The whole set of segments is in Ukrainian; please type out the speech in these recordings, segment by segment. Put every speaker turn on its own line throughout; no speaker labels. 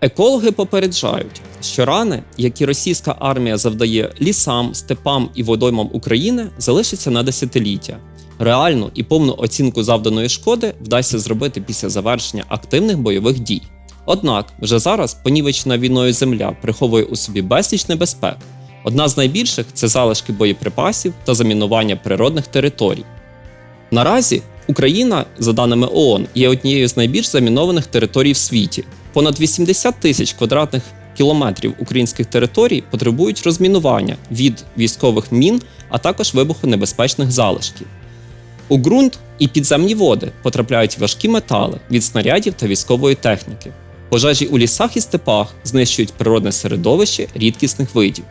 Екологи попереджають, що рани, які російська армія завдає лісам, степам і водоймам України, залишаться на десятиліття. Реальну і повну оцінку завданої шкоди вдасться зробити після завершення активних бойових дій. Однак вже зараз понівечена війною земля приховує у собі безліч небезпек. Одна з найбільших це залишки боєприпасів та замінування природних територій. Наразі Україна, за даними ООН, є однією з найбільш замінованих територій в світі. Понад 80 тисяч квадратних кілометрів українських територій потребують розмінування від військових мін, а також вибухонебезпечних залишків. У ґрунт і підземні води потрапляють важкі метали від снарядів та військової техніки. Пожежі у лісах і степах знищують природне середовище рідкісних видів.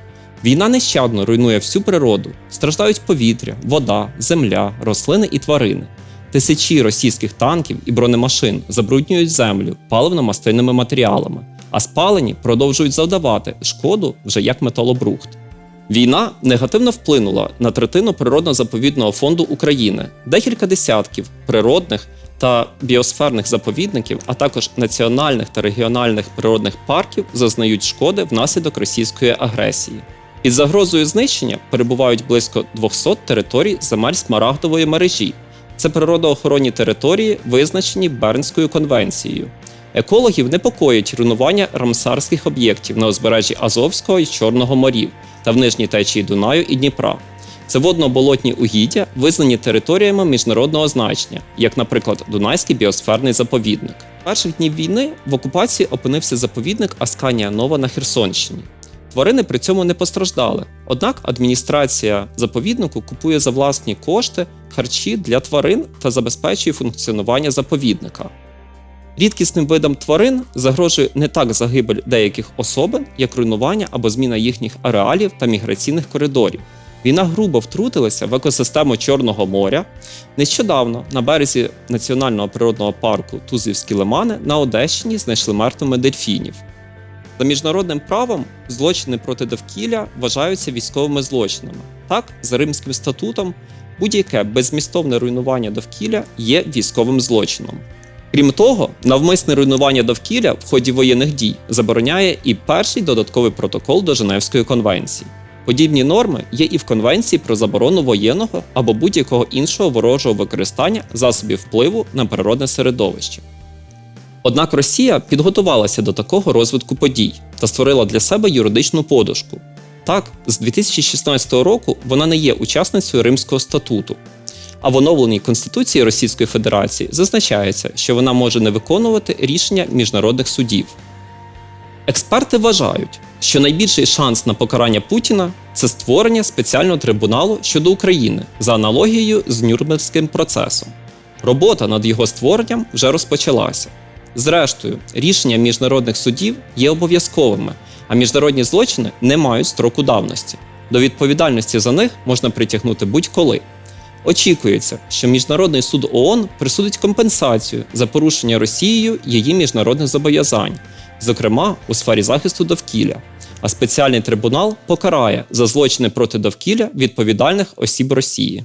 Війна нещадно руйнує всю природу, страждають повітря, вода, земля, рослини і тварини. Тисячі російських танків і бронемашин забруднюють землю паливно-мастильними матеріалами, а спалені продовжують завдавати шкоду вже як металобрухт. Війна негативно вплинула на третину природно-заповідного фонду України, декілька десятків природних та біосферних заповідників, а також національних та регіональних природних парків зазнають шкоди внаслідок російської агресії. Під загрозою знищення перебувають близько 200 територій земель смарагдової мережі. Це природоохоронні території, визначені Бернською конвенцією. Екологів непокоїть руйнування рамсарських об'єктів на узбережжі Азовського і Чорного морів та в нижній течії Дунаю і Дніпра. Це водно-болотні угіддя, визнані територіями міжнародного значення, як, наприклад, Дунайський біосферний заповідник. Перших днів війни в окупації опинився заповідник Асканія Нова на Херсонщині. Тварини при цьому не постраждали. Однак адміністрація заповіднику купує за власні кошти харчі для тварин та забезпечує функціонування заповідника. Рідкісним видам тварин загрожує не так загибель деяких особин, як руйнування або зміна їхніх ареалів та міграційних коридорів. Війна грубо втрутилася в екосистему Чорного моря. Нещодавно на березі національного природного парку Тузівські лимани на Одещині знайшли мертвими дельфінів. За міжнародним правом злочини проти довкілля вважаються військовими злочинами. Так, за Римським статутом, будь-яке беззмістовне руйнування довкілля є військовим злочином. Крім того, навмисне руйнування довкілля в ході воєнних дій забороняє і перший додатковий протокол до Женевської конвенції. Подібні норми є і в Конвенції про заборону воєнного або будь-якого іншого ворожого використання засобів впливу на природне середовище. Однак Росія підготувалася до такого розвитку подій та створила для себе юридичну подушку. Так, з 2016 року вона не є учасницею Римського статуту, а в оновленій Конституції Російської Федерації зазначається, що вона може не виконувати рішення міжнародних судів. Експерти вважають, що найбільший шанс на покарання Путіна це створення спеціального трибуналу щодо України за аналогією з Нюрнберзьким процесом. Робота над його створенням вже розпочалася. Зрештою, рішення міжнародних судів є обов'язковими, а міжнародні злочини не мають строку давності. До відповідальності за них можна притягнути будь-коли. Очікується, що Міжнародний суд ООН присудить компенсацію за порушення Росією її міжнародних зобов'язань, зокрема у сфері захисту довкілля. А спеціальний трибунал покарає за злочини проти довкілля відповідальних осіб Росії.